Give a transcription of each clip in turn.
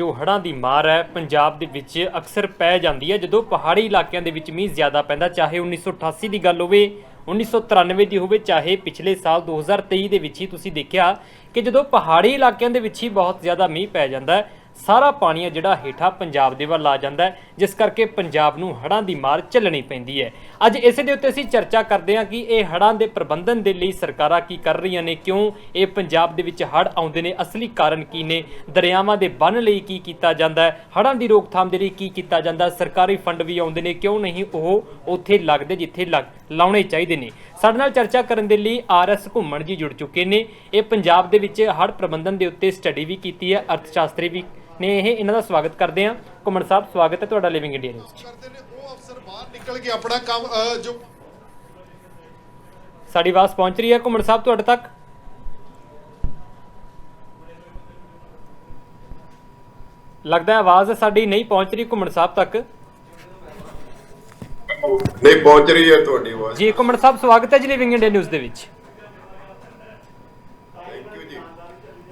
ਜੋ ਹੜ੍ਹਾਂ ਦੀ ਮਾਰ ਹੈ, ਪੰਜਾਬ ਦੇ ਵਿੱਚ ਅਕਸਰ ਪੈ ਜਾਂਦੀ ਹੈ। ਜਦੋਂ ਪਹਾੜੀ ਇਲਾਕਿਆਂ ਦੇ ਵਿੱਚ ਮੀਂਹ ਜ਼ਿਆਦਾ ਪੈਂਦਾ, ਚਾਹੇ 1988 ਦੀ ਗੱਲ ਹੋਵੇ 1993 ਦੀ ਹੋਵੇ, ਚਾਹੇ ਪਿਛਲੇ ਸਾਲ 2023 ਦੇ ਵਿੱਚ ਹੀ ਤੁਸੀਂ ਦੇਖਿਆ ਕਿ ਜਦੋਂ ਪਹਾੜੀ ਇਲਾਕਿਆਂ ਦੇ ਵਿੱਚ ਹੀ ਬਹੁਤ ਜ਼ਿਆਦਾ ਮੀਂਹ ਪੈ ਜਾਂਦਾ ਹੈ ਸਾਰਾ ਪਾਣੀ ਹੈ ਜਿਹੜਾ ਹੇਠਾਂ ਪੰਜਾਬ ਦੇ ਵੱਲ ਆ ਜਾਂਦਾ ਹੈ, ਜਿਸ ਕਰਕੇ ਪੰਜਾਬ ਨੂੰ ਹੜ੍ਹਾਂ ਦੀ ਮਾਰ ਝੱਲਣੀ ਪੈਂਦੀ ਹੈ। ਅੱਜ ਇਸੇ ਦੇ ਉੱਤੇ ਅਸੀਂ ਚਰਚਾ ਕਰਦੇ ਹਾਂ ਕਿ ਇਹ ਹੜ੍ਹਾਂ ਦੇ ਪ੍ਰਬੰਧਨ ਦੇ ਲਈ ਸਰਕਾਰਾਂ ਕੀ ਕਰ ਰਹੀਆਂ ਨੇ, ਕਿਉਂ ਇਹ ਪੰਜਾਬ ਦੇ ਵਿੱਚ ਹੜ੍ਹ ਆਉਂਦੇ ਨੇ, ਅਸਲੀ ਕਾਰਨ ਕੀ ਨੇ, ਦਰਿਆਵਾਂ ਦੇ ਬੰਨ ਲਈ ਕੀ ਕੀਤਾ ਜਾਂਦਾ ਹੈ, ਹੜ੍ਹਾਂ ਦੀ ਰੋਕਥਾਮ ਦੇ ਲਈ ਕੀ ਕੀਤਾ ਜਾਂਦਾ ਸਰਕਾਰੀ ਫੰਡ ਵੀ ਆਉਂਦੇ ਨੇ, ਕਿਉਂ ਨਹੀਂ ਉਹ ਉੱਥੇ ਲੱਗਦੇ ਜਿੱਥੇ ਲੱਗ ਲਾਉਣੇ ਚਾਹੀਦੇ ਨੇ। ਸਾਡੇ ਨਾਲ ਚਰਚਾ ਕਰਨ ਦੇ ਲਈ ਆਰਐਸ ਘੁੰਮਣ ਜੀ ਜੁੜ ਚੁੱਕੇ ਨੇ। ਇਹ ਪੰਜਾਬ ਦੇ ਵਿੱਚ ਹੜ੍ਹ ਪ੍ਰਬੰਧਨ ਦੇ ਉੱਤੇ ਸਟੱਡੀ ਵੀ ਕੀਤੀ ਹੈ, ਅਰਥਸ਼ਾਸਤਰੀ ਵੀ ਨੇ ਇਹ ਇਹਨਾਂ ਦਾ ਸਵਾਗਤ ਕਰਦੇ ਹਾਂ। ਘੁੰਮਣ ਸਾਹਿਬ ਸਵਾਗਤ ਹੈ ਤੁਹਾਡਾ ਲਿਵਿੰਗ ਇੰਡੀਆ ਨਿਊਜ਼ ਕਰਦੇ ਨੇ? ਉਹ ਅਫਸਰ ਬਾਹਰ ਨਿਕਲ ਕੇ ਆਪਣਾ ਕੰਮ ਅਹ, ਜੋ ਸਾਡੀ ਆਵਾਜ਼ ਪਹੁੰਚ ਰਹੀ ਹੈ। ਘੁੰਮਣ ਸਾਹਿਬ ਤੁਹਾਡੇ ਤੱਕ? ਲੱਗਦਾ ਹੈ ਆਵਾਜ਼ ਸਾਡੀ ਨਹੀਂ ਪਹੁੰਚ ਰਹੀ ਘੁੰਮਣ ਸਾਹਿਬ ਤੱਕ। ਨਹੀਂ ਪਹੁੰਚ ਰਹੀ ਹੈ ਤੁਹਾਡੀ ਆਵਾਜ਼। ਜੀ ਘੁੰਮਣ ਸਾਹਿਬ ਸਵਾਗਤ ਹੈ ਜੀ ਲਿਵਿੰਗ ਇੰਡੀਆ ਨਿਊਜ਼ ਦੇ ਵਿੱਚ।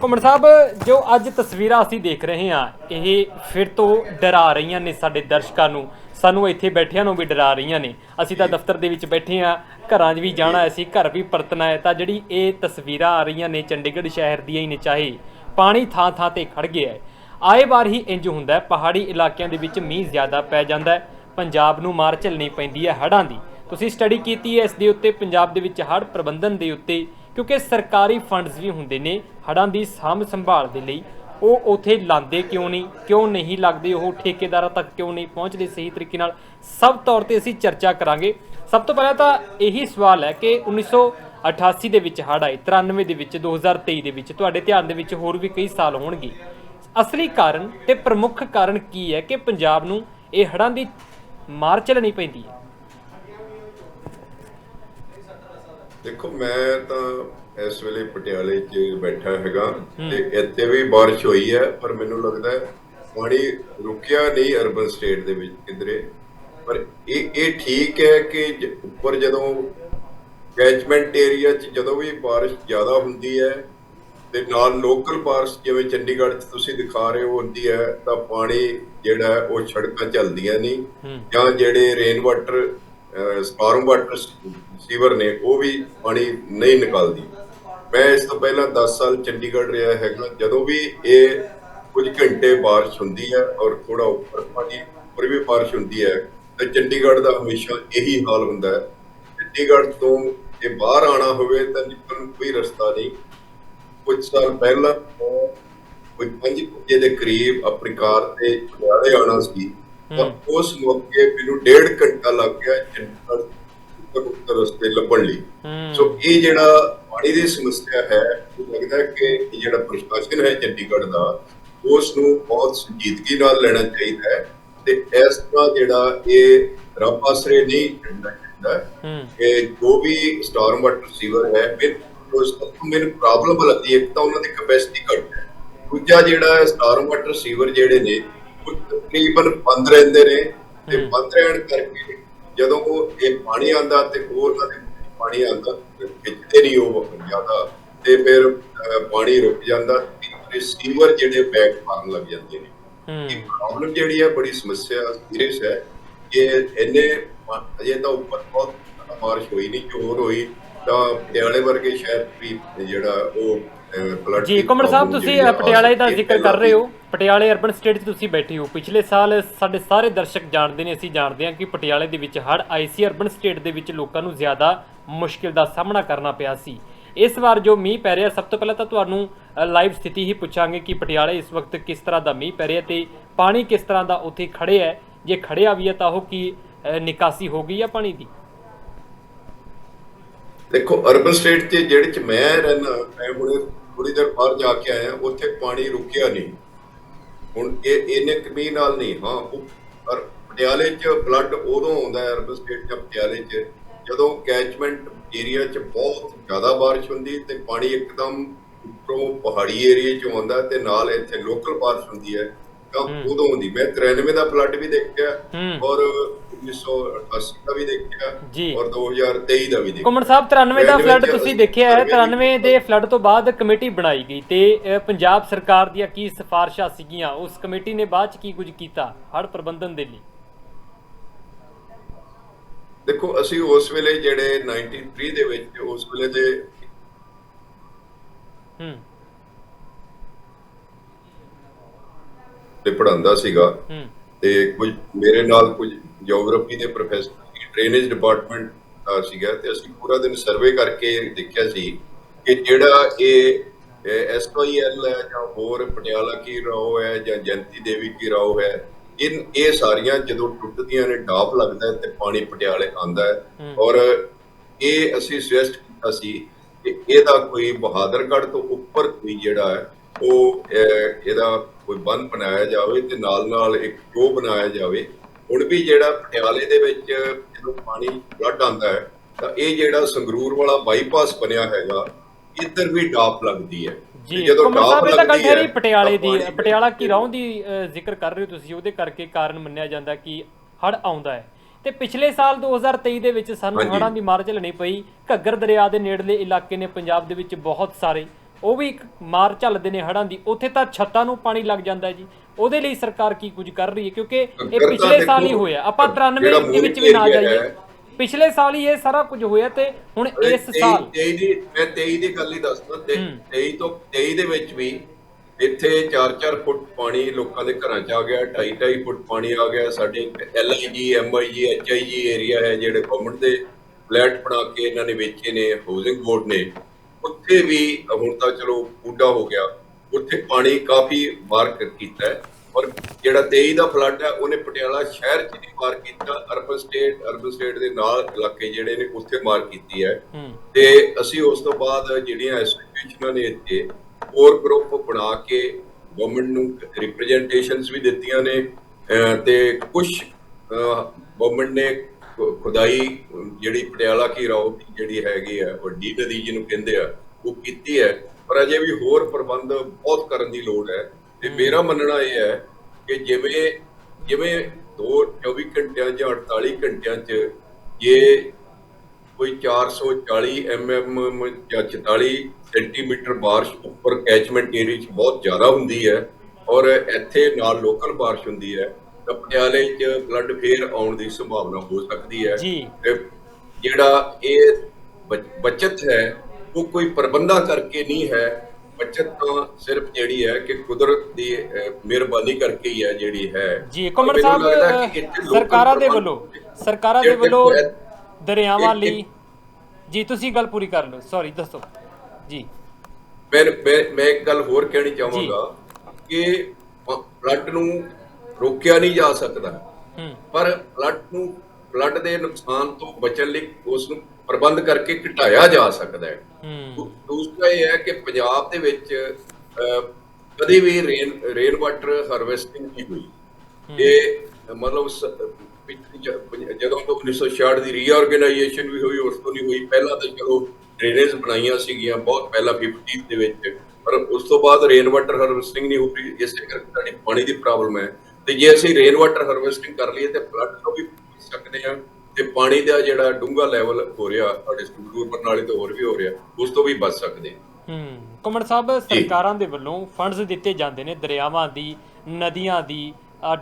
ਘੁੰਮਣ ਸਾਹਿਬ ਜੋ ਅੱਜ ਤਸਵੀਰਾਂ ਅਸੀਂ ਦੇਖ ਰਹੇ ਹਾਂ ਇਹ ਫਿਰ ਤੋਂ ਡਰਾ ਰਹੀਆਂ ਨੇ ਸਾਡੇ ਦਰਸ਼ਕਾਂ ਨੂੰ। ਸਾਨੂੰ ਇੱਥੇ ਬੈਠਿਆਂ ਨੂੰ ਵੀ ਡਰਾ ਰਹੀਆਂ ਨੇ। ਅਸੀਂ ਤਾਂ ਦਫ਼ਤਰ ਦੇ ਵਿੱਚ ਬੈਠੇ ਹਾਂ ਘਰਾਂ 'ਚ ਵੀ ਜਾਣਾ ਹੈ, ਅਸੀਂ ਘਰ ਵੀ ਪਰਤਣਾ ਹੈ। ਤਾਂ ਜਿਹੜੀ ਇਹ ਤਸਵੀਰਾਂ ਆ ਰਹੀਆਂ ਨੇ ਚੰਡੀਗੜ੍ਹ ਸ਼ਹਿਰ ਦੀਆਂ ਹੀ ਨੇ ਚਾਹੇ ਪਾਣੀ ਥਾਂ ਥਾਂ ਤੇ ਖੜ ਗਿਆ ਹੈ। ਆਏ ਵਾਰ ਹੀ ਇੰਜ ਹੁੰਦਾ ਹੈ ਪਹਾੜੀ ਇਲਾਕਿਆਂ ਦੇ ਵਿੱਚ ਮੀਂਹ ਜ਼ਿਆਦਾ ਪੈ ਜਾਂਦਾ ਹੈ। ਪੰਜਾਬ ਨੂੰ ਮਾਰ ਝੱਲਣੀ ਪੈਂਦੀ ਹੈ ਹੜ੍ਹਾਂ ਦੀ। ਤੁਸੀਂ ਸਟੱਡੀ ਕੀਤੀ ਹੈ ਇਸ ਦੇ ਉੱਤੇ ਪੰਜਾਬ ਦੇ ਵਿੱਚ ਹੜ੍ਹ ਪ੍ਰਬੰਧਨ ਦੇ ਉੱਤੇ ਕਿਉਂਕਿ ਸਰਕਾਰੀ ਫੰਡਸ ਵੀ ਹੁੰਦੇ ਨੇ, ਹੜ੍ਹਾਂ ਦੀ ਸਾਂਭ ਸੰਭਾਲ ਦੇ ਲਈ, ਉਹ ਉਥੇ ਲਾਂਦੇ ਕਿਉਂ ਨਹੀਂ ਕਿਉਂ ਨਹੀਂ ਲੱਗਦੇ, ਉਹ ਠੇਕੇਦਾਰਾਂ ਤੱਕ ਕਿਉਂ ਨਹੀਂ ਪਹੁੰਚਦੇ ਸਹੀ ਤਰੀਕੇ ਨਾਲ? ਸਭ ਤੌਰ ਤੇ ਅਸੀਂ ਚਰਚਾ ਕਰਾਂਗੇ। ਸਭ ਤੋਂ ਪਹਿਲਾਂ ਤਾਂ ਇਹੀ ਸਵਾਲ ਹੈ ਕਿ 1988 ਦੇ ਵਿੱਚ ਹੜ੍ਹ ਆਏ 93 ਦੇ ਵਿੱਚ 2023 ਦੇ ਵਿੱਚ, ਤੁਹਾਡੇ ਧਿਆਨ ਦੇ ਵਿੱਚ ਹੋਰ ਵੀ ਕਈ ਸਾਲ ਹੋਣਗੇ। ਅਸਲੀ ਕਾਰਨ ਤੇ ਪ੍ਰਮੁੱਖ ਕਾਰਨ ਕੀ ਹੈ ਕਿ ਪੰਜਾਬ ਨੂੰ ਇਹ ਹੜ੍ਹਾਂ ਦੀ ਮਾਰ ਝੱਲਣੀ ਪੈਂਦੀ ਹੈ? ਦੇਖੋ ਮੈਂ ਤਾਂ ਇਸ ਵੇਲੇ ਪਟਿਆਲੇ 'ਚ ਬੈਠਾ ਹੈਗਾ ਤੇ ਇੱਥੇ ਵੀ ਬਾਰਿਸ਼ ਹੋਈ ਹੈ ਪਰ ਮੈਨੂੰ ਲੱਗਦਾ ਹੈ ਪਾਣੀ ਰੁਕਿਆ ਨਹੀਂ ਅਰਬਨ ਸਟੇਟ ਦੇ ਵਿੱਚ ਕਿਧਰੇ ਪਰ ਇਹ ਇਹ ਠੀਕ ਹੈ ਕਿ ਉੱਪਰ ਜਦੋਂ ਕੈਚਮੈਂਟ ਏਰੀਆ 'ਚ ਜਦੋਂ ਵੀ ਬਾਰਿਸ਼ ਜ਼ਿਆਦਾ ਹੁੰਦੀ ਹੈ ਤੇ ਨਾਲ ਲੋਕਲ ਬਾਰਿਸ਼ ਜਿਵੇਂ ਚੰਡੀਗੜ੍ਹ 'ਚ ਤੁਸੀਂ ਦਿਖਾ ਰਹੇ ਹੋ ਹੁੰਦੀ ਹੈ ਤਾਂ ਪਾਣੀ ਜਿਹੜਾ ਉਹ ਸੜਕਾਂ ਚੱਲਦੀਆਂ ਨਹੀਂ। ਜਾਂ ਜਿਹੜੇ rain water storm water sewer ਨੇ, ਉਹ ਵੀ ਪਾਣੀ ਨਹੀਂ ਨਿਕਾਲਦੀ। ਮੈਂ ਇਸ ਤੋਂ ਪਹਿਲਾਂ 10 ਸਾਲ ਚੰਡੀਗੜ੍ਹ ਰਿਹਾ ਹੈਗਾ, ਜਦੋਂ ਵੀ ਇਹ ਕੁਝ ਘੰਟੇ ਬਾਰਿਸ਼ ਹੁੰਦੀ ਹੈ ਔਰ ਥੋੜਾ ਉੱਪਰ ਪਾਣੀ, ਉੱਪਰ ਵੀ ਬਾਰਿਸ਼ ਹੁੰਦੀ ਹੈ, ਤੇ ਚੰਡੀਗੜ੍ਹ ਦਾ ਹਮੇਸ਼ਾ ਇਹੀ ਹਾਲ ਹੁੰਦਾ ਹੈ। ਚੰਡੀਗੜ੍ਹ ਤੋਂ ਜੇ ਬਾਹਰ ਆਣਾ ਹੋਵੇ, ਤਾਂ ਨਿਕਲਣ ਕੋਈ ਰਸਤਾ ਨਹੀਂ। ਕੁਝ ਸਾਲ ਪਹਿਲਾਂ ਕੋਈ 5 ਵਜੇ ਦੇ ਕਰੀਬ ਆਪਣੀ ਕਾਰ ਤੇ ਪਟਿਆਲੇ ਆਣਾ ਸੀ। ਤਾਂ ਉਸ ਮੌਕੇ ਮੈਨੂੰ ਡੇਢ ਘੰਟਾ ਲੱਗ ਗਿਆ ਚੰਡੀਗੜ੍ਹ ਉੱਤਰ ਉੱਤਰ ਰਸਤੇ ਲੱਭਣ ਲਈ। ਸੋ ਇਹ ਜਿਹੜਾ ਪਾਣੀ ਦੀ ਸਮੱਸਿਆ ਹੈ ਉਹ ਲੱਗਦਾ ਕਿ ਇਹ ਜਿਹੜਾ ਪ੍ਰਸ਼ਾਸਨ ਹੈ ਚੰਡੀਗੜ੍ਹ ਦਾ ਉਸ ਨੂੰ ਬਹੁਤ ਸੰਜੀਦਗੀ ਨਾਲ ਲੈਣਾ ਚਾਹੀਦਾ ਹੈ ਤੇ ਇਸ ਤਰ੍ਹਾਂ ਜਿਹੜਾ ਇਹ ਰੱਬ ਆਸਰੇ ਨਹੀਂ ਛੱਡਣਾ ਚਾਹੀਦਾ। ਕਿ ਜੋ ਵੀ ਸਟਾਰਮ ਵਾਟਰ ਸੀਵਰ ਹੈ ਮੈਨੂੰ ਉਸ ਤੋਂ ਮੈਨੂੰ ਪ੍ਰੋਬਲਮ ਲੱਗਦੀ ਹੈ ਇੱਕ ਤਾਂ ਉਹਨਾਂ ਦੀ ਕਪੈਸਿਟੀ ਘੱਟ ਹੈ। ਦੂਜਾ ਜਿਹੜਾ ਸਟਾਰਮ ਵਾਟਰ ਸੀਵਰ ਜਿਹੜੇ ਨੇ ਤਕਰੀਬਨ ਬੰਦ ਰਹਿੰਦੇ ਨੇ ਤੇ। ਬੰਦ ਰਹਿਣ ਕਰਕੇ ਜਦੋਂ ਉਹ ਇਹ ਪਾਣੀ ਆਂਦਾ ਤੇ ਉਹ ਉਹਨਾਂ ਦੇ ਪਾਣੀ ਆਂਦਾ ਖਿੱਚਦੇ ਨਹੀਂ ਉਹ ਜ਼ਿਆਦਾ ਤੇ ਫਿਰ ਪਾਣੀ ਰੁਕ ਜਾਂਦਾ ਤੇ ਸੀਵਰ ਜਿਹੜੇ ਬੈਕ ਮਾਰਨ ਲੱਗ ਜਾਂਦੇ ਨੇ ਇਹ ਪ੍ਰੋਬਲਮ ਜਿਹੜੀ ਹੈ ਬੜੀ ਸਮੱਸਿਆ ਸੀਰੀਅਸ ਹੈ ਕਿ ਇਹਨੇ ਅਜੇ ਤਾਂ ਉੱਪਰ ਬਹੁਤ ਬਾਰਿਸ਼ ਹੋਈ ਨਹੀਂ ਹੋਰ ਹੋਈ ਤਾਂ ਪਟਿਆਲੇ ਵਰਗੇ ਸ਼ਹਿਰ ਵੀ ਜਿਹੜਾ ਉਹ ਫਲੱਡ ਜੀ ਕਮਰ ਸਾਹਿਬ ਤੁਸੀਂ ਪਟਿਆਲੇ ਦਾ ਜ਼ਿਕਰ ਕਰ ਰਹੇ ਹੋ। ਪਟਿਆਲੇ ਅਰਬਨ ਸਟੇਟ 'ਚ ਤੁਸੀਂ ਬੈਠੇ ਹੋ। ਪਿਛਲੇ ਸਾਲ ਸਾਡੇ ਸਾਰੇ ਦਰਸ਼ਕ ਜਾਣਦੇ ਨੇ ਅਸੀਂ ਜਾਣਦੇ ਹਾਂ ਕਿ ਪਟਿਆਲੇ ਦੇ ਵਿੱਚ ਹੜ੍ਹ ਆਈ ਸੀ ਅਰਬਨ ਸਟੇਟ ਦੇ ਵਿੱਚ ਲੋਕਾਂ ਨੂੰ ਜ਼ਿਆਦਾ ਮੁਸ਼ਕਿਲ ਦਾ ਸਾਹਮਣਾ ਕਰਨਾ ਪਿਆ ਸੀ। ਇਸ ਵਾਰ ਜੋ ਮੀਂਹ ਪੈ ਰਿਹਾ ਸਭ ਤੋਂ ਪਹਿਲਾਂ ਤਾਂ ਤੁਹਾਨੂੰ ਲਾਈਵ ਸਥਿਤੀ ਹੀ ਪੁੱਛਾਂਗੇ ਕਿ ਪਟਿਆਲੇ ਇਸ ਵਕਤ ਕਿਸ ਤਰ੍ਹਾਂ ਦਾ ਮੀਂਹ ਪੈ ਰਿਹਾ ਤੇ ਪਾਣੀ ਕਿਸ ਤਰ੍ਹਾਂ ਦਾ ਉੱਥੇ ਖੜਿਆ ਹੈ। ਜੇ ਖੜਿਆ ਵੀ ਹੈ ਤਾਂ ਉਹ ਕੀ ਨਿਕਾਸੀ ਹੋ ਗਈ ਹੈ ਪਾਣੀ ਦੀ? ਦੇਖੋ ਅਰਬਨ ਸਟੇਟ 'ਚ ਜਿਹੜੇ 'ਚ ਮੈਂ ਰਹਿਣਾ ਮੈਂ ਹੁਣ ਥੋੜੀ ਦੇਰ ਬਾਹਰ ਜਾ ਕੇ ਆਇਆ ਉੱਥੇ ਪਾਣੀ ਰੁਕਿਆ ਨਹੀਂ। ਹੁਣ ਇਹ ਇਹਨੇ ਕਮੀ ਨਾਲ ਨਹੀਂ ਹਾਂ ਪਰ ਪਟਿਆਲੇ 'ਚ ਫਲੱਡ ਉਦੋਂ ਆਉਂਦਾ ਹੈ ਅਰਬਨ ਸਟੇਟ 'ਚ ਪਟਿਆਲੇ 'ਚ ਜਦੋਂ ਕੈਚਮੈਂਟ ਏਰੀਆ 'ਚ ਬਹੁਤ ਜ਼ਿਆਦਾ ਬਾਰਿਸ਼ ਹੁੰਦੀ ਤੇ ਪਾਣੀ ਇੱਕਦਮ ਉੱਪਰੋਂ ਪਹਾੜੀ ਏਰੀਆ 'ਚੋਂ ਆਉਂਦਾ ਤੇ ਨਾਲ ਇੱਥੇ ਲੋਕਲ ਬਾਰਿਸ਼ ਹੁੰਦੀ ਹੈ ਤਾਂ ਉਦੋਂ ਦੀ ਮੈਂ 93 ਦਾ ਫਲੱਡ ਵੀ ਦੇਖਿਆ। ਔਰ 1988 ਦਾ ਵੀ ਦੇਖਿਆ ਜੀ। ਔਰ 2023 ਦਾ ਵੀ ਦੇਖਿਆ। ਕੁਮਨ ਸਾਹਿਬ 93 ਦਾ 93 ਫਲੱਡ ਤੁਸੀਂ ਦੇਖਿਆ ਹੈ ਸਰਵੇ 93 ਦੇ ਫਲੱਡ ਤੋਂ ਬਾਅਦ ਕਮੇਟੀ ਬਣਾਈ ਗਈ ਤੇ ਪੰਜਾਬ ਸਰਕਾਰ ਦੀਆਂ ਕੀ ਸਿਫਾਰਿਸ਼ਾਂ ਸੀਗੀਆਂ? ਉਸ ਕਮੇਟੀ ਨੇ ਬਾਅਦ ਚ ਕੀ ਕੁਝ ਕੀਤਾ ਹੜ੍ਹ ਪ੍ਰਬੰਧਨ ਦੇ ਲਈ? ਦੇਖੋ ਅਸੀਂ ਉਸ ਵੇਲੇ ਜਿਹੜੇ 93 ਦੇ ਵਿੱਚ ਉਸ ਵੇਲੇ ਦੇ ਹੂੰ। ਤੇ ਪੜਾਉਂਦਾ ਸੀਗਾ। ਹੂੰ। ਤੇ ਕੁਝ ਮੇਰੇ ਨਾਲ ਕੁਝ ਜੀਓਗ੍ਰਾਫੀ ਦੇ ਪ੍ਰੋਫੈਸਰ ਸੀ ਡਰੇਨੇਜ ਡਿਪਾਰਟਮੈਂਟ ਸੀਗਾ ਤੇ ਅਸੀਂ ਪੂਰਾ ਦਿਨ ਸਰਵੇ ਕਰਕੇ ਦੇਖਿਆ ਸੀ ਕਿ ਜਿਹੜਾ ਇਹ ਐਸਟੋਈਐਲ ਹੈ ਜਾਂ ਹੋਰ ਪਟਿਆਲਾ ਕੀ ਰਾਓ ਹੈ ਜਾਂ ਜੰਤੀ ਦੇਵੀ ਕੀ ਰਾਓ ਹੈ ਇਹ ਇਹ ਸਾਰੀਆਂ ਜਦੋਂ ਟੁੱਟਦੀਆਂ ਨੇ ਡਾਪ ਲੱਗਦਾ ਤੇ ਪਾਣੀ ਪਟਿਆਲੇ ਆਂਦਾ ਹੈ। ਔਰ ਇਹ ਅਸੀਂ ਸੁਜੈਸਟ ਕੀਤਾ ਸੀ ਕਿ ਇਹਦਾ ਕੋਈ ਬਹਾਦਰਗੜ੍ਹ ਤੋਂ ਉੱਪਰ ਕੋਈ ਜਿਹੜਾ ਹੈ ਉਹ ਇਹਦਾ ਕੋਈ ਬੰਨ ਬਣਾਇਆ ਜਾਵੇ ਤੇ ਨਾਲ ਨਾਲ ਇੱਕ ਜੋ ਬਣਾਇਆ ਜਾਵੇ। ਹੁਣ ਵੀ ਜਿਹੜਾ ਪਟਿਆਲੇ ਦੇ ਵਿੱਚ ਜਦੋਂ ਪਾਣੀ ਫਲੱਡ ਆਉਂਦਾ ਹੈ ਤਾਂ ਇਹ ਜਿਹੜਾ ਸੰਗਰੂਰ ਵਾਲਾ ਬਾਈਪਾਸ ਬਣਿਆ ਹੈਗਾ ਇੱਧਰ ਵੀ ਡਾਪ ਲੱਗਦੀ ਹੈ। ਤੇ ਜੀ ਕੁਮਨ ਸਾਹਿਬ ਇਹ ਤਾਂ ਗੱਲ ਲੱਗਦੀ ਹੈ, ਪਟਿਆਲੇ ਦੀ। ਪਟਿਆਲਾ ਕੀ ਰੌਂ ਦੀ ਜ਼ਿਕਰ ਕਰ ਰਹੇ ਹੋ ਤੁਸੀਂ? ਉਹਦੇ ਕਰਕੇ ਕਾਰਨ ਮੰਨਿਆ ਜਾਂਦਾ ਕਿ ਹੜ੍ਹ ਆਉਂਦਾ ਹੈ। ਤੇ ਪਿਛਲੇ ਸਾਲ 2023 ਦੇ ਵਿੱਚ ਸਾਨੂੰ। ਹੜ੍ਹਾਂ ਦੀ ਮਾਰ ਝੱਲਣੀ ਪਈ। ਘੱਗਰ ਦਰਿਆ ਦੇ ਨੇੜਲੇ ਇਲਾਕੇ ਨੇ ਪੰਜਾਬ ਦੇ ਵਿੱਚ ਬਹੁਤ ਸਾਰੇ। ਉਹ ਵੀ ਇੱਕ ਮਾਰ ਝੱਲਦੇ ਨੇ ਹੜ੍ਹਾਂ ਦੀ ਉੱਥੇ ਤਾਂ ਛੱਤਾਂ ਨੂੰ ਪਾਣੀ ਲੱਗ ਜਾਂਦਾ ਜੀ। ਉਹਦੇ ਲਈ ਸਰਕਾਰ ਕੀ ਕੁਝ ਕਰ ਰਹੀ ਹੈ? ਕਿਉਂਕਿ ਇਹ ਪਿਛਲੇ ਸਾਲ ਹੀ ਹੋਇਆ। ਆਪਾਂ 93 ਜਿਹੜਾ ਦੇ ਵਿੱਚ ਵੀ ਨਾ ਜਾਈਏ। ਪਿਛਲੇ ਸਾਲ ਹੀ ਇਹ ਸਾਰਾ ਕੁਝ ਹੋਇਆ ਤੇ ਹੁਣ ਇਸ ਸਾਲ 23 ਦੀ ਮੈਂ 23 ਦੀ ਗੱਲ ਹੀ ਦੱਸਦਾ। ਤੇ ਹੂੰ। 23 ਤੋਂ 23 ਦੇ ਵਿੱਚ ਵੀ ਇੱਥੇ 4-4 ਫੁੱਟ ਪਾਣੀ ਲੋਕਾਂ ਦੇ ਘਰਾਂ 'ਚ ਆ ਗਿਆ। 2.5 ਫੁੱਟ ਪਾਣੀ ਆ ਗਿਆ। ਸਾਡੇ ਐਲਆਈਜੀ ਐਮਆਈਜੀ ਐਚਆਈਜੀ ਏਰੀਆ ਹੈ ਜਿਹੜੇ ਗਵਰਨਮੈਂਟ ਦੇ ਫਲੈਟ ਬਣਾ ਕੇ ਇਹਨਾਂ ਨੇ ਵੇਚੇ ਨੇ ਹਾਊਸਿੰਗ ਬੋਰਡ ਨੇ। ਉੱਥੇ ਵੀ ਹੁਣ ਤਾਂ ਚਲੋ ਬੂਢਾ ਹੋ ਗਿਆ। ਉੱਥੇ ਪਾਣੀ ਕਾਫੀ ਮਾਰ ਕਰ ਕੀਤਾ ਹੈ। ਔਰ ਜਿਹੜਾ 23 ਦਾ ਫਲੱਡ ਹੈ ਉਹਨੇ ਪਟਿਆਲਾ ਸ਼ਹਿਰ 'ਚ ਨਹੀਂ ਮਾਰ ਕੀਤਾ। ਅਰਬਨ ਸਟੇਟ ਅਰਬਨ ਸਟੇਟ ਦੇ ਨਾਲ ਇਲਾਕੇ ਜਿਹੜੇ ਨੇ ਉੱਥੇ ਮਾਰ ਕੀਤੀ ਹੈ। ਤੇ ਅਸੀਂ ਉਸ ਤੋਂ ਬਾਅਦ ਜਿਹੜੀਆਂ ਐਸੋਸੀਏਸ਼ਨਾਂ ਨੇ ਇੱਥੇ ਹੋਰ ਗਰੁੱਪ ਬਣਾ ਕੇ ਗਵਰਨਮੈਂਟ ਨੂੰ ਰਿਪਰੈਜ਼ੈਂਟੇਸ਼ਨਸ ਵੀ ਦਿੱਤੀਆਂ ਨੇ। ਤੇ ਕੁਝ ਗਵਰਨਮੈਂਟ ਨੇ ਖੁਦਾਈ ਜਿਹੜੀ ਪਟਿਆਲਾ ਕੀ ਦੀ ਜਿਹੜੀ ਹੈਗੀ ਆ ਵੱਡੀ ਨਦੀ ਜਿਹਨੂੰ ਕਹਿੰਦੇ ਆ ਉਹ ਕੀਤੀ ਹੈ। ਪਰ ਅਜੇ ਵੀ ਹੋਰ ਪ੍ਰਬੰਧ ਬਹੁਤ ਕਰਨ ਦੀ ਲੋੜ ਹੈ। ਤੇ ਮੇਰਾ ਮੰਨਣਾ ਇਹ ਹੈ ਕਿ ਜਿਵੇਂ ਜਿਵੇਂ 2 24 ਘੰਟਿਆਂ ਜਾਂ 48 ਘੰਟਿਆਂ 'ਚ ਜੇ ਕੋਈ 440 ਐਮਐਮ ਜਾਂ 44 ਸੈਂਟੀਮੀਟਰ ਬਾਰਿਸ਼ ਉੱਪਰ ਕੈਚਮੈਂਟ ਏਰੀਆ 'ਚ ਬਹੁਤ ਜ਼ਿਆਦਾ ਹੁੰਦੀ ਹੈ ਔਰ ਇੱਥੇ ਨਾਲ ਲੋਕਲ ਬਾਰਿਸ਼ ਹੁੰਦੀ ਹੈ ਪਟਿਆਲੇ 'ਚ ਫਲੱਡ ਫੇਰ ਆਉਣ ਦੀ ਸੰਭਾਵਨਾ ਹੋ ਸਕਦੀ ਹੈ। ਜੀ। ਤੇ ਜਿਹੜਾ ਇਹ ਬਚ- ਬਚਤ ਹੈ ਉਹ ਕੋਈ ਪ੍ਰਬੰਧਾਂ ਕਰਕੇ ਨਹੀਂ ਹੈ। ਬਚਤ ਤਾਂ ਸਿਰਫ ਜਿਹੜੀ ਹੈ ਕਿ ਕੁਦਰਤ ਦੀ ਮਿਹਰਬਾਨੀ ਕਰਕੇ ਹੀ ਹੈ ਜਿਹੜੀ ਹੈ। ਜੀ ਕਮਰ ਸਾਹਿਬ ਸਰਕਾਰਾਂ ਦੇ ਵੱਲੋਂ ਸਰਕਾਰਾਂ ਦੇ ਵੱਲੋਂ ਦਰਿਆਵਾਂ ਲਈ ਜੀ ਤੁਸੀਂ ਗੱਲ ਪੂਰੀ ਕਰ ਲਓ ਸੌਰੀ ਦੱਸੋ। ਜੀ। ਮੈਂ ਮੈਂ ਇੱਕ ਗੱਲ ਹੋਰ ਕਹਿਣੀ ਚਾਹਾਂਗਾ ਕਿ ਫਲੱਡ ਨੂੰ ਰੋਕਿਆ ਨਹੀਂ ਜਾ ਸਕਦਾ। ਪਰ ਫਲੱਡ ਨੂੰ ਫਲੱਡ ਦੇ ਨੁਕਸਾਨ ਤੋਂ ਬਚਣ ਲਈ ਉਸ ਨੂੰ ਪ੍ਰਬੰਧ ਕਰਕੇ ਘਟਾਇਆ ਜਾ ਸਕਦਾ ਹੈ। ਦੂਸਰਾ ਇਹ ਹੈ ਕਿ ਪੰਜਾਬ ਦੇ ਵਿੱਚ ਕਦੇ ਵੀ ਰੇਨ ਰੇਨ ਵਾਟਰ ਹਾਰਵੈਸਟਿੰਗ ਨਹੀਂ ਹੋਈ। ਇਹ ਮਤਲਬ ਜਦੋਂ ਤੋਂ 1966 ਦੀ ਰੀਆਰਗੇਨਾਈਜੇਸ਼ਨ ਵੀ ਹੋਈ ਉਸ ਤੋਂ ਨਹੀਂ ਹੋਈ। ਪਹਿਲਾਂ ਤਾਂ ਚਲੋ ਡਰੇਨੇਜ ਬਣਾਈਆਂ ਸੀਗੀਆਂ ਬਹੁਤ ਪਹਿਲਾਂ 50 ਦੇ ਵਿੱਚ। ਪਰ ਉਸ ਤੋਂ ਬਾਅਦ ਰੇਨ ਵਾਟਰ ਹਾਰਵੈਸਟਿੰਗ ਨਹੀਂ ਹੋਈ ਇਸੇ ਕਰਕੇ ਸਾਡੀ ਪਾਣੀ ਦੀ ਪ੍ਰੋਬਲਮ ਹੈ। ਤੇ ਜੇ ਅਸੀਂ ਰੇਨ ਵਾਟਰ ਹਾਰਵੈਸਟਿੰਗ ਕਰ ਲਈਏ ਤੇ ਫਲੱਡ ਤੋਂ ਵੀ ਸਕਦੇ ਹਾਂ ਤੇ ਪਾਣੀ ਦਾ ਜਿਹੜਾ ਡੂੰਘਾ ਲੈਵਲ ਹੋ ਰਿਹਾ ਸਾਡੇ ਸੰਗਰੂਰ ਬਰਨਾਲੇ ਤੋਂ ਹੋਰ ਵੀ ਹੋ ਰਿਹਾ ਉਸ ਤੋਂ ਵੀ ਬਚ ਸਕਦੇ ਹਾਂ। ਕਮਰ ਸਾਹਿਬ ਸਰਕਾਰਾਂ ਦੇ ਵੱਲੋਂ ਫੰਡਸ ਦਿੱਤੇ ਜਾਂਦੇ ਨੇ ਦਰਿਆਵਾਂ ਦੀ ਨਦੀਆਂ ਦੀ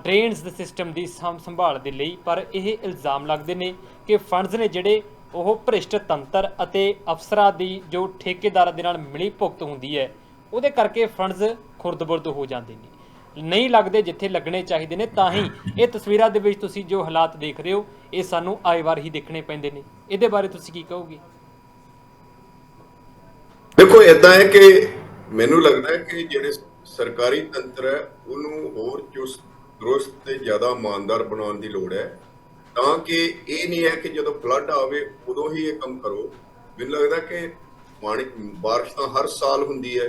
ਡਰੇਨਸ ਦੇ ਸਿਸਟਮ ਦੀ ਸਾਂਭ ਸੰਭਾਲ ਦੇ ਲਈ ਪਰ ਇਹ ਇਲਜ਼ਾਮ ਲੱਗਦੇ ਨੇ ਕਿ ਫੰਡਸ ਨੇ ਜਿਹੜੇ ਉਹ ਭ੍ਰਿਸ਼ਟ ਤੰਤਰ ਅਤੇ ਅਫਸਰਾਂ ਦੀ ਜੋ ਠੇਕੇਦਾਰਾਂ ਦੇ ਨਾਲ ਮਿਲੀ ਭੁਗਤ ਹੁੰਦੀ ਹੈ ਉਹਦੇ ਕਰਕੇ ਫੰਡਸ ਖੁਰਦ-ਬੁਰਦ ਹੋ ਜਾਂਦੇ ਨੇ। ਨਹੀਂ ਲੱਗਦੇ ਜਿੱਥੇ ਲੱਗਣੇ ਚਾਹੀਦੇ ਨੇ, ਤਾਂ ਹੀ ਇਹ ਤਸਵੀਰਾਂ ਦੇ ਵਿੱਚ ਤੁਸੀਂ ਜੋ ਹਾਲਾਤ ਦੇਖ ਰਹੇ ਹੋ, ਇਹ ਸਾਨੂੰ ਆਏ ਵਾਰ ਹੀ ਦੇਖਣੇ ਪੈਂਦੇ ਨੇ। ਇਹਦੇ ਬਾਰੇ ਤੁਸੀਂ ਕੀ ਕਹੋਗੇ? ਦੇਖੋ ਇਦਾਂ ਹੈ ਕਿ ਮੈਨੂੰ ਲੱਗਦਾ ਹੈ ਕਿ ਜਿਹੜੇ ਸਰਕਾਰੀ ਤੰਤਰ ਹੈ, ਉਹਨੂੰ ਹੋਰ ਚੁਸਤ, ਦਰੁਸਤ ਤੇ ਜ਼ਿਆਦਾ ਇਮਾਨਦਾਰ ਬਣਾਉਣ ਦੀ ਲੋੜ ਹੈ। ਤਾਂ ਕਿ ਇਹ ਨਹੀਂ ਹੈ ਕਿ ਜਦੋਂ ਫਲੱਡ ਆਵੇ, ਉਦੋਂ ਹੀ ਇਹ ਕੰਮ ਕਰੋ। ਮੈਨੂੰ ਲੱਗਦਾ ਕਿ ਪਾਣੀ, ਬਾਰਿਸ਼ ਤਾਂ ਹਰ ਸਾਲ ਹੁੰਦੀ ਹੈ।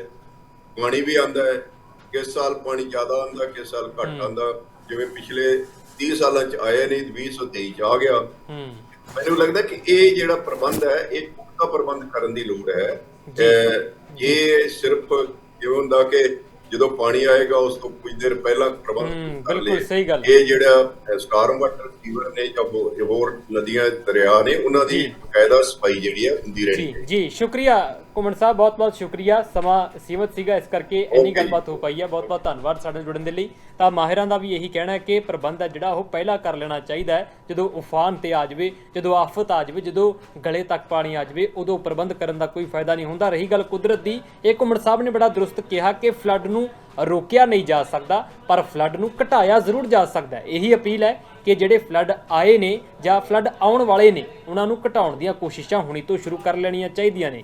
ਪਾਣੀ ਵੀ ਆਂਦਾ ਹੈ ਕਿਸ ਸਾਲ ਪਾਣੀ ਜ਼ਿਆਦਾ ਆਂਦਾ ਕਿਸ ਸਾਲ ਘੱਟ ਆਂਦਾ ਜਿਵੇਂ ਪਿਛਲੇ 30 ਸਾਲਾਂ ਚ ਆਇਆ ਨਹੀਂ 2023 ਚ ਆ ਗਿਆ। ਹੂੰ। ਮੈਨੂੰ ਲੱਗਦਾ ਕਿ ਇਹ ਜਿਹੜਾ ਪ੍ਰਬੰਧ ਹੈ ਇਹ ਪੁਖਤਾ ਪ੍ਰਬੰਧ ਕਰਨ ਦੀ ਲੋੜ ਹੈ। ਇਹ ਸਿਰਫ ਜਿਵੇਂ ਹੁੰਦਾ ਕਿ ਜਦੋਂ ਪਾਣੀ ਆਏਗਾ ਉਸ ਤੋਂ ਕੁਝ ਦੇਰ ਪਹਿਲਾਂ ਪ੍ਰਬੰਧ ਹੂੰ, ਕਰ ਲਏ। ਇਹ ਜਿਹੜਾ ਸਟਾਰਮ ਵਾਟਰ ਸੀਵਰ ਨੇ ਜਾਂ ਹੋਰ ਨਦੀਆਂ ਦਰਿਆ ਨੇ ਉਹਨਾਂ ਦੀ ਜੀ। ਬਕਾਇਦਾ ਸਫ਼ਾਈ ਜਿਹੜੀ ਆ ਹੁੰਦੀ ਜੀ ਰਹਿਣੀ ਹੈ। ਜੀ ਸ਼ੁਕਰੀਆ। ਕੁਮਨ ਸਾਹਿਬ ਬਹੁਤ ਬਹੁਤ ਸ਼ੁਕਰੀਆ। ਸਮਾਂ ਸੀਮਤ ਸੀਗਾ ਇਸ ਕਰਕੇ ਇੰਨੀ ਗੱਲਬਾਤ ਹੋ ਪਾਈ ਹੈ ਬਹੁਤ ਬਹੁਤ ਧੰਨਵਾਦ ਸਾਡੇ ਨਾਲ ਜੁੜਨ ਦੇ ਲਈ। ਤਾਂ ਮਾਹਿਰਾਂ ਦਾ ਵੀ ਇਹੀ ਕਹਿਣਾ ਹੈ ਕਿ ਪ੍ਰਬੰਧ ਹੈ ਜਿਹੜਾ ਉਹ ਪਹਿਲਾਂ ਕਰ ਲੈਣਾ ਚਾਹੀਦਾ ਹੈ। ਜਦੋਂ ਉਫਾਨ ਤੇ ਆ ਜਾਵੇ ਜਦੋਂ ਆਫਤ ਆ ਜਾਵੇ ਜਦੋਂ ਗਲੇ ਤੱਕ ਪਾਣੀ ਆ ਜਾਵੇ ਉਦੋਂ ਪ੍ਰਬੰਧ ਕਰਨ ਦਾ ਕੋਈ ਫਾਇਦਾ ਨਹੀਂ ਹੁੰਦਾ। ਰਹੀ ਗੱਲ ਕੁਦਰਤ ਦੀ ਇਹ ਕੁਮਨ ਸਾਹਿਬ ਨੇ ਬੜਾ ਦਰੁਸਤ ਕਿਹਾ ਕਿ ਫਲੱਡ ਨੂੰ ਰੋਕਿਆ ਨਹੀਂ ਜਾ ਸਕਦਾ ਪਰ ਫਲੱਡ ਨੂੰ ਘਟਾਇਆ ਜ਼ਰੂਰ ਜਾ ਸਕਦਾ ਹੈ। ਇਹੀ ਅਪੀਲ ਹੈ ਕਿ ਜਿਹੜੇ ਫਲੱਡ ਆਏ ਨੇ ਜਾਂ ਫਲੱਡ ਆਉਣ ਵਾਲੇ ਨੇ ਉਹਨਾਂ ਨੂੰ ਘਟਾਉਣ ਦੀਆਂ ਕੋਸ਼ਿਸ਼ਾਂ ਹੁਣੀ ਤੋਂ ਸ਼ੁਰੂ ਕਰ ਲੈਣੀਆਂ ਚਾਹੀਦੀਆਂ ਨੇ।